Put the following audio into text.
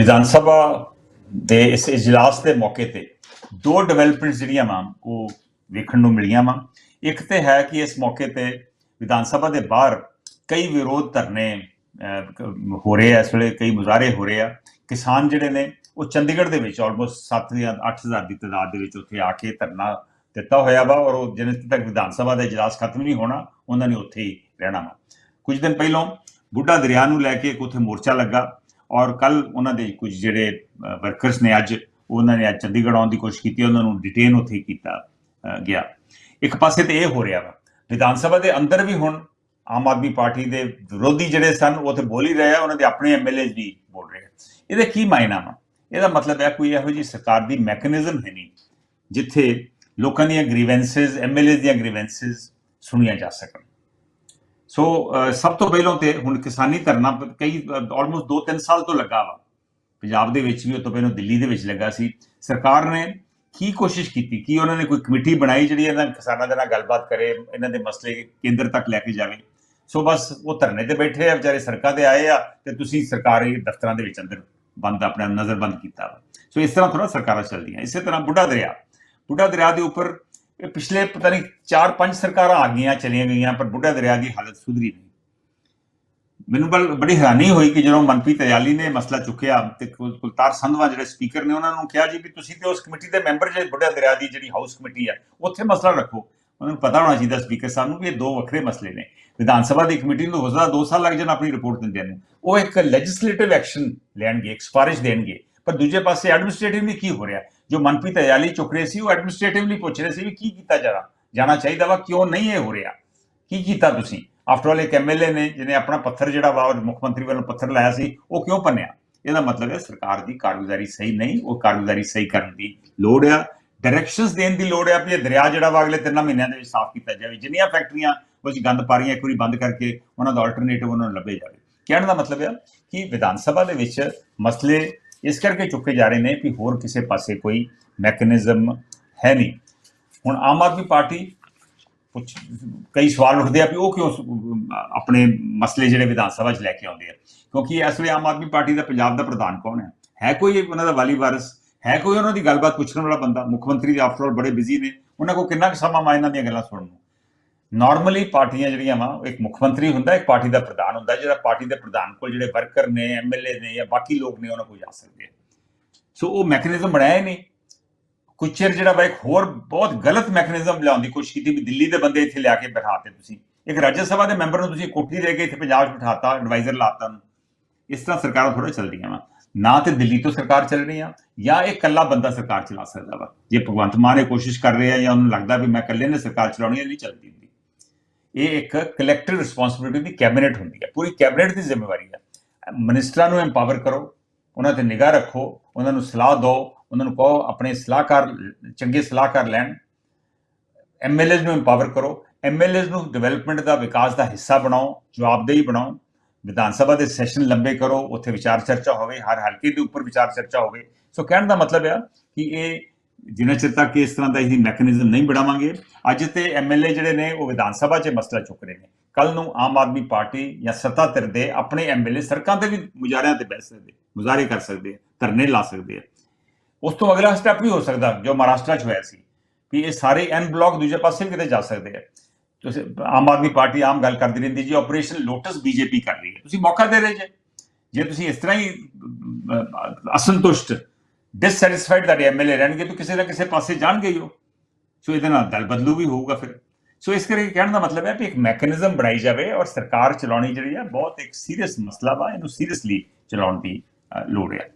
ਵਿਧਾਨ ਸਭਾ ਦੇ ਇਸ ਇਜਲਾਸ ਦੇ ਮੌਕੇ ਤੇ ਦੋ ਡਿਵੈਲਪਮੈਂਟਸ ਜਿਹੜੀਆਂ ਵਾ, ਉਹ ਵੇਖਣ ਨੂੰ ਮਿਲੀਆਂ ਵਾ। ਇੱਕ ਤੇ ਹੈ ਕਿ ਇਸ ਮੌਕੇ ਤੇ ਵਿਧਾਨ ਸਭਾ ਦੇ ਬਾਹਰ ਕਈ ਵਿਰੋਧ ਧਰਨੇ ਹੋ ਰਹੇ ਆ, ਇਸ ਵੇਲੇ ਕਈ ਮੁਜ਼ਾਹਰੇ ਹੋ ਰਹੇ ਆ। ਕਿਸਾਨ ਜਿਹੜੇ ਨੇ, ਉਹ ਚੰਡੀਗੜ੍ਹ ਦੇ ਵਿੱਚ ਆਲਮੋਸਟ 7 ਜਾਂ 8000 ਦੀ ਤਾਦਾਦ ਦੇ ਵਿੱਚ ਉੱਥੇ ਆ ਕੇ ਧਰਨਾ ਦਿੱਤਾ ਹੋਇਆ ਵਾ ਔਰ ਉਹ ਜਿੰਨੇ ਤੱਕ ਵਿਧਾਨ ਸਭਾ ਦਾ ਇਜਲਾਸ ਖਤਮ ਨਹੀਂ ਹੋਣਾ, ਉਹਨਾਂ ਨੇ ਉੱਥੇ ਹੀ ਰਹਿਣਾ ਵਾ। ਕੁਝ ਦਿਨ ਪਹਿਲਾਂ ਬੁੱਢਾ ਦਰਿਆ ਨੂੰ ਲੈ ਕੇ ਇੱਕ ਉੱਥੇ ਮੋਰਚਾ ਲੱਗਾ। ਔਰ ਕੱਲ ਉਹਨਾਂ ਦੇ ਕੁਝ ਜਿਹੜੇ ਵਰਕਰਸ ਨੇ ਅੱਜ, ਉਹਨਾਂ ਨੇ ਅੱਜ ਚੰਡੀਗੜ੍ਹ ਆਉਣ ਦੀ ਕੋਸ਼ਿਸ਼ ਕੀਤੀ, ਉਹਨਾਂ ਨੂੰ ਡਿਟੇਨ ਉੱਥੇ ਕੀਤਾ ਗਿਆ। ਇੱਕ ਪਾਸੇ ਤੇ ਇਹ ਹੋ ਰਿਹਾ ਵਾ, ਵਿਧਾਨ ਸਭਾ ਦੇ ਅੰਦਰ ਵੀ ਹੁਣ ਆਮ ਆਦਮੀ ਪਾਰਟੀ ਦੇ ਵਿਰੋਧੀ ਜਿਹੜੇ ਸਨ, ਉਹ ਤੇ ਬੋਲ ਹੀ ਰਹੇ ਆ, ਉਹਨਾਂ ਦੇ ਆਪਣੇ ਐਮਐਲਏ ਵੀ ਬੋਲ ਰਹੇ ਆ। ਇਹਦੇ ਕੀ ਮਾਇਨਾ ਵਾ? ਇਹਦਾ ਮਤਲਬ ਹੈ ਕੋਈ ਇਹੋ ਜੀ ਸਰਕਾਰ ਦੀ ਮੈਕੈਨਿਜ਼ਮ ਹੈ ਨਹੀਂ, ਜਿੱਥੇ ਲੋਕਾਂ ਦੀਆਂ ਗ੍ਰੀਵੈਂਸਸ ਐਮਐਲਏ ਦੀਆਂ ਗ੍ਰੀਵੈਂਸਸ ਸੁਣੀਆਂ ਜਾ ਸਕਣ। ਸੋ ਸਭ ਤੋਂ ਪਹਿਲਾਂ ਤੇ ਹੁਣ ਕਿਸਾਨੀ ਧਰਨਾ ਕਈ ਆਲਮੋਸਟ 2-3 ਸਾਲ ਤੋਂ ਲੱਗਾ ਵਾ। ਪੰਜਾਬ ਦੇ ਵਿੱਚ ਵੀ ਉਹ ਤੋਂ ਪਹਿਲਾਂ ਦਿੱਲੀ ਦੇ ਵਿੱਚ ਲੱਗਾ ਸੀ। ਸਰਕਾਰ ਨੇ ਕੀ ਕੋਸ਼ਿਸ਼ ਕੀਤੀ? ਕਿ ਉਹਨਾਂ ਨੇ ਕੋਈ ਕਮੇਟੀ ਬਣਾਈ ਜਿਹੜੀ ਇਹਨਾਂ ਕਿਸਾਨਾਂ ਦੇ ਨਾਲ ਗੱਲਬਾਤ ਕਰੇ, ਇਹਨਾਂ ਦੇ ਮਸਲੇ ਕੇਂਦਰ ਤੱਕ ਲੈ ਕੇ ਜਾਵੇ? ਸੋ ਬਸ ਉਹ ਧਰਨੇ ਤੇ ਬੈਠੇ ਆ, ਵਿਚਾਰੇ ਸੜਕਾਂ ਤੇ ਆਏ ਆ ਤੇ ਤੁਸੀਂ ਸਰਕਾਰੀ ਦਫ਼ਤਰਾਂ ਦੇ ਵਿੱਚ ਅੰਦਰ ਬੰਦ, ਆਪਣਾ ਨਜ਼ਰਬੰਦ ਕੀਤਾ ਵਾ। ਸੋ ਇਸ ਤਰ੍ਹਾਂ ਥੋੜਾ ਸਰਕਾਰਾਂ ਚੱਲਦੀਆਂ। ਇਸੇ ਤਰ੍ਹਾਂ ਬੁੱਢਾ ਦਰਿਆ। ਬੁੱਢਾ ਦਰਿਆ ਦੇ ਉੱਪਰ ਇਹ ਪਿਛਲੇ ਪਤਾ ਨਹੀਂ 4-5 ਸਰਕਾਰਾਂ ਆ ਗਈਆਂ, ਚਲੀਆਂ ਗਈਆਂ, ਪਰ ਬੁੱਢਾ ਦਰਿਆ ਦੀ ਹਾਲਤ ਸੁਧਰੀ ਨਹੀਂ। ਮੈਨੂੰ ਬਲ, ਬੜੀ ਹੈਰਾਨੀ ਹੋਈ ਕਿ ਜਦੋਂ ਮਨਪ੍ਰੀਤ ਅਯਾਲੀ ਨੇ ਮਸਲਾ ਚੁੱਕਿਆ ਤੇ ਕੁਲਤਾਰ ਸੰਧਵਾ ਜਿਹੜੇ ਸਪੀਕਰ ਨੇ, ਉਹਨਾਂ ਨੂੰ ਕਿਹਾ ਜੀ ਵੀ ਤੁਸੀਂ ਤੇ ਉਸ ਕਮੇਟੀ ਦੇ ਮੈਂਬਰ ਜੇ ਬੁੱਢਾ ਦਰਿਆ ਦੀ ਜਿਹੜੀ ਹਾਊਸ ਕਮੇਟੀ ਆ, ਉੱਥੇ ਮਸਲਾ ਰੱਖੋ। ਉਹਨਾਂ ਨੂੰ ਪਤਾ ਹੋਣਾ ਚਾਹੀਦਾ ਸਪੀਕਰ ਸਾਹਿਬ ਨੂੰ ਵੀ ਇਹ ਦੋ ਵੱਖਰੇ ਮਸਲੇ ਨੇ। ਵਿਧਾਨ ਸਭਾ ਦੀ ਕਮੇਟੀ ਨੂੰ ਹੋ ਸਕਦਾ 2 ਸਾਲ ਲੱਗ ਜਾਣ ਆਪਣੀ ਰਿਪੋਰਟ ਦਿੰਦੇ ਨੇ। ਉਹ ਇੱਕ ਲੈਜਿਸਲੇਟਿਵ ਐਕਸ਼ਨ ਲੈਣਗੇ, ਇੱਕ ਸਿਫਾਰਿਸ਼ ਦੇਣਗੇ। ਪਰ ਦੂਜੇ ਪਾਸੇ ਐਡਮਿਨਿਸਟ੍ਰੇਟਿਵਲੀ ਕੀ ਹੋ ਰਿਹਾ? ਜੋ ਮਨਪ੍ਰੀਤ ਅਯਾਲੀ ਚੁੱਕ ਰਹੇ ਸੀ, ਉਹ ਐਡਮਿਨਿਸਟ੍ਰੇਟਿਵਲੀ ਪੁੱਛ ਰਹੇ ਸੀ ਵੀ ਕੀ ਕੀਤਾ ਜਾਣਾ? ਜਾਣਾ ਚਾਹੀਦਾ ਵਾ, ਕਿਉਂ ਨਹੀਂ ਇਹ ਹੋ ਰਿਹਾ? ਕੀ ਕੀਤਾ ਤੁਸੀਂ? ਆਫਟਰ ਆਲ ਇੱਕ ਐਮਐਲਏ ਨੇ, ਜਿਹਨੇ ਆਪਣਾ ਪੱਥਰ ਜਿਹੜਾ ਵਾ ਮੁੱਖ ਮੰਤਰੀ ਵੱਲੋਂ ਪੱਥਰ ਲਾਇਆ ਸੀ, ਉਹ ਕਿਉਂ ਪੰਨਿਆ ਇਹਦਾ ਮਤਲਬ ਹੈ ਸਰਕਾਰ ਦੀ ਕਾਰਗੁਜ਼ਾਰੀ ਸਹੀ ਨਹੀਂ, ਉਹ ਕਾਰਗੁਜ਼ਾਰੀ ਸਹੀ ਕਰਨ ਦੀ ਲੋੜ ਆ। ਡਾਇਰੈਕਸ਼ਨਸ ਦੇਣ ਦੀ ਲੋੜ ਆ ਵੀ ਇਹ ਦਰਿਆ ਜਿਹੜਾ ਵਾ, ਅਗਲੇ ਤਿੰਨਾਂ ਮਹੀਨਿਆਂ ਦੇ ਵਿੱਚ ਸਾਫ਼ ਕੀਤਾ ਜਾਵੇ। ਜਿੰਨੀਆਂ ਫੈਕਟਰੀਆਂ ਉਹ 'ਚ ਗੰਦ ਪਾ ਰਹੀਆਂ ਇੱਕ ਵਾਰੀ ਬੰਦ ਕਰਕੇ ਉਹਨਾਂ ਦਾ ਆਲਟਰਨੇਟਿਵ ਉਹਨਾਂ ਨੂੰ ਲੱਭੇ ਜਾਵੇ। ਕਹਿਣ ਦਾ ਮਤਲਬ ਹੈ ਕਿ ਵਿਧਾਨ ਸਭਾ ਦੇ ਵਿੱਚ ਮਸਲੇ ਇਸ ਕਰਕੇ ਚੁੱਕੇ ਜਾ ਰਹੇ ਨੇ ਕਿ ਹੋਰ ਕਿਸੇ ਪਾਸੇ ਕੋਈ ਮੈਕੈਨਿਜ਼ਮ ਹੈ ਨਹੀਂ। ਹੁਣ ਆਮ ਆਦਮੀ ਪਾਰਟੀ ਕੁਝ ਕਈ ਸਵਾਲ ਉੱਠਦੇ ਆ ਵੀ ਉਹ ਕਿਉਂ ਆਪਣੇ ਮਸਲੇ ਜਿਹੜੇ ਵਿਧਾਨ ਸਭਾ 'ਚ ਲੈ ਕੇ ਆਉਂਦੇ ਆ। ਕਿਉਂਕਿ ਇਸ ਵੇਲੇ ਆਮ ਆਦਮੀ ਪਾਰਟੀ ਦਾ ਪੰਜਾਬ ਦਾ ਪ੍ਰਧਾਨ ਕੌਣ ਹੈ? ਹੈ ਕੋਈ ਉਹਨਾਂ ਦਾ ਵਾਲੀ ਵਾਰਸ? ਹੈ ਕੋਈ ਉਹਨਾਂ ਦੀ ਗੱਲਬਾਤ ਪੁੱਛਣ ਵਾਲਾ ਬੰਦਾ? ਮੁੱਖ ਮੰਤਰੀ ਦੇ ਆਫਟਰ ਆਲ ਬੜੇ ਬਿਜ਼ੀ ਨੇ। ਉਹਨਾਂ ਕੋਲ ਕਿੰਨਾ ਕੁ ਸਮਾਂ ਮਾ ਇਹਨਾਂ ਦੀਆਂ ਗੱਲਾਂ ਸੁਣਨ ਨੂੰ? ਨਾਰਮਲੀ ਪਾਰਟੀਆਂ ਜਿਹੜੀਆਂ ਵਾ ਇੱਕ ਮੁੱਖ ਮੰਤਰੀ ਹੁੰਦਾ, ਇੱਕ ਪਾਰਟੀ ਦਾ ਪ੍ਰਧਾਨ ਹੁੰਦਾ, ਜਿਹੜਾ ਪਾਰਟੀ ਦੇ ਪ੍ਰਧਾਨ ਕੋਲ ਜਿਹੜੇ ਵਰਕਰ ਨੇ ਐਮਐਲਏ ਨੇ ਜਾਂ ਬਾਕੀ ਲੋਕ ਨੇ, ਉਹਨਾਂ ਕੋਲ ਜਾ ਸਕਦੇ ਸੋ ਉਹ ਮੈਕੈਨਿਜ਼ਮ ਬਣਾਇਆ ਹੀ ਨਹੀਂ। ਕੁਝ ਚਿਰ ਜਿਹੜਾ ਵਾ ਇੱਕ ਹੋਰ ਬਹੁਤ ਗਲਤ ਮੈਕੈਨਿਜ਼ਮ ਲਿਆਉਣ ਦੀ ਕੋਸ਼ਿਸ਼ ਕੀਤੀ ਵੀ ਦਿੱਲੀ ਦੇ ਬੰਦੇ ਇੱਥੇ ਲਿਆ ਕੇ ਬਿਠਾਤੇ ਤੁਸੀਂ। ਇੱਕ ਰਾਜ ਸਭਾ ਦੇ ਮੈਂਬਰ ਨੂੰ ਤੁਸੀਂ ਕੋਠੀ ਦੇ ਕੇ ਇੱਥੇ ਪੰਜਾਬ 'ਚ ਬਿਠਾਤਾ ਐਡਵਾਈਜ਼ਰ ਲਾਤਾ ਨੂੰ ਇਸ ਤਰ੍ਹਾਂ ਸਰਕਾਰਾਂ ਥੋੜਾ ਚੱਲਦੀਆਂ ਵਾ। ਨਾ ਤੇ ਦਿੱਲੀ ਤੋਂ ਸਰਕਾਰ ਚੱਲ ਰਹੀ ਆ, ਜਾਂ ਇਹ ਇਕੱਲਾ ਬੰਦਾ ਸਰਕਾਰ ਚਲਾ ਸਕਦਾ ਵਾ। ਜੇ ਭਗਵੰਤ ਮਾਨ ਇਹ ਕੋਸ਼ਿਸ਼ ਕਰ ਰਿਹਾ ਜਾਂ ਉਹਨੂੰ ਲੱਗਦਾ ਵੀ ਮੈਂ ਇਕੱਲੇ ਨੇ ਸਰਕਾਰ ਚਲਾਉਣੀ ਹੈ ਨਹੀਂ ਚੱਲਦੀ ਹੁੰਦੀ। ਇਹ ਇੱਕ ਕਲੈਕਟਿਵ ਰਿਸਪੌਂਸਿਬਿਲਿਟੀ ਦੀ ਕੈਬਨਿਟ ਹੁੰਦੀ ਹੈ। ਪੂਰੀ ਕੈਬਨਿਟ ਦੀ ਜ਼ਿੰਮੇਵਾਰੀ ਹੈ। ਮਿਨਿਸਟਰਾਂ ਨੂੰ ਐਮਪਾਵਰ ਕਰੋ, ਉਹਨਾਂ ਤੇ ਨਿਗਾਹ ਰੱਖੋ, ਉਹਨਾਂ ਨੂੰ ਸਲਾਹ ਦਿਓ, ਉਹਨਾਂ ਨੂੰ ਕਹੋ ਆਪਣੇ ਸਲਾਹਕਾਰ, ਚੰਗੇ ਸਲਾਹਕਾਰ ਲੈਣ। ਐਮਐਲਏਜ਼ ਨੂੰ ਐਮਪਾਵਰ ਕਰੋ। ਐਮਐਲਏਜ਼ ਨੂੰ ਡਿਵੈਲਪਮੈਂਟ ਦਾ ਵਿਕਾਸ ਦਾ ਹਿੱਸਾ ਬਣਾਓ, ਜਵਾਬਦੇਹੀ ਬਣਾਓ। ਵਿਧਾਨ ਸਭਾ ਦੇ ਸੈਸ਼ਨ ਲੰਬੇ ਕਰੋ, ਉੱਥੇ ਵਿਚਾਰ ਚਰਚਾ ਹੋਵੇ, ਹਰ ਹਲਕੇ ਦੇ ਉੱਪਰ ਵਿਚਾਰ ਚਰਚਾ ਹੋਵੇ। ਸੋ ਕਹਿਣ ਦਾ ਮਤਲਬ ਹੈ ਕਿ ਇਹ ਜਿੰਨਾ ਚਿਰ ਤੱਕ ਇਸ ਤਰ੍ਹਾਂ ਦਾ ਹੀ ਮੈਕੈਨਿਜ਼ਮ ਨਹੀਂ ਬਣਾਵਾਂਗੇ, ਅੱਜ ਤੇ ਐਮਐਲਏ ਜਿਹੜੇ ਨੇ, ਉਹ ਵਿਧਾਨ ਸਭਾ 'ਚ ਮਸਲਾ ਚੁੱਕ ਰਹੇ ਨੇ। ਕੱਲ ਨੂੰ ਆਮ ਆਦਮੀ ਪਾਰਟੀ ਜਾਂ ਸੱਤਾ ਧਿਰ ਦੇ ਆਪਣੇ ਐਮਐਲਏ ਸੜਕਾਂ ਤੇ ਵੀ ਮੁਜ਼ਾਹਰਿਆਂ ਤੇ ਬਹਿ ਸਕਦੇ, ਮੁਜ਼ਾਹਰੇ ਕਰ ਸਕਦੇ, ਧਰਨੇ ਲਾ ਸਕਦੇ ਆ। ਉਸ ਤੋਂ ਅਗਲਾ ਸਟੈਪ ਵੀ ਹੋ ਸਕਦਾ, ਜੋ ਮਹਾਰਾਸ਼ਟਰ 'ਚ ਹੋਇਆ ਸੀ, ਵੀ ਇਹ ਸਾਰੇ ਐਨ ਬਲਾਕ ਦੂਜੇ ਪਾਸੇ ਵੀ ਕਿਤੇ ਜਾ ਸਕਦੇ ਆ। ਤੁਸੀਂ ਆਮ ਆਦਮੀ ਪਾਰਟੀ ਆਮ ਗੱਲ ਕਰਦੀ ਰਹਿੰਦੀ ਜੀ ਆਪਰੇਸ਼ਨ ਲੋਟਸ ਬੀਜੇਪੀ ਕਰ ਰਹੀ ਹੈ। ਤੁਸੀਂ ਮੌਕਾ ਦੇ ਰਹੇ ਜੇ। ਜੇ ਤੁਸੀਂ ਇਸ ਤਰ੍ਹਾਂ ਹੀ ਅਸੰਤੁਸ਼ਟ ਡਿਸਸੈਟੀਸਫਾਈਡ ਤੁਹਾਡੇ ਐਮਐਲਏ ਰਹਿਣਗੇ, ਤਾਂ ਕਿਸੇ ਨਾ ਕਿਸੇ ਪਾਸੇ ਜਾਣਗੇ ਹੀ ਉਹ। ਸੋ ਇਹਦੇ ਨਾਲ ਦਲ ਬਦਲੂ ਵੀ ਹੋਊਗਾ ਫਿਰ। ਸੋ ਇਸ ਕਰਕੇ ਕਹਿਣ ਦਾ ਮਤਲਬ ਹੈ ਕਿ ਇੱਕ ਮੈਕੈਨਿਜ਼ਮ ਬਣਾਈ ਜਾਵੇ ਔਰ ਸਰਕਾਰ ਚਲਾਉਣੀ ਜਿਹੜੀ ਆ, ਬਹੁਤ ਇੱਕ ਸੀਰੀਅਸ ਮਸਲਾ ਵਾ, ਇਹਨੂੰ ਸੀਰੀਅਸਲੀ ਚਲਾਉਣ ਦੀ ਲੋੜ ਹੈ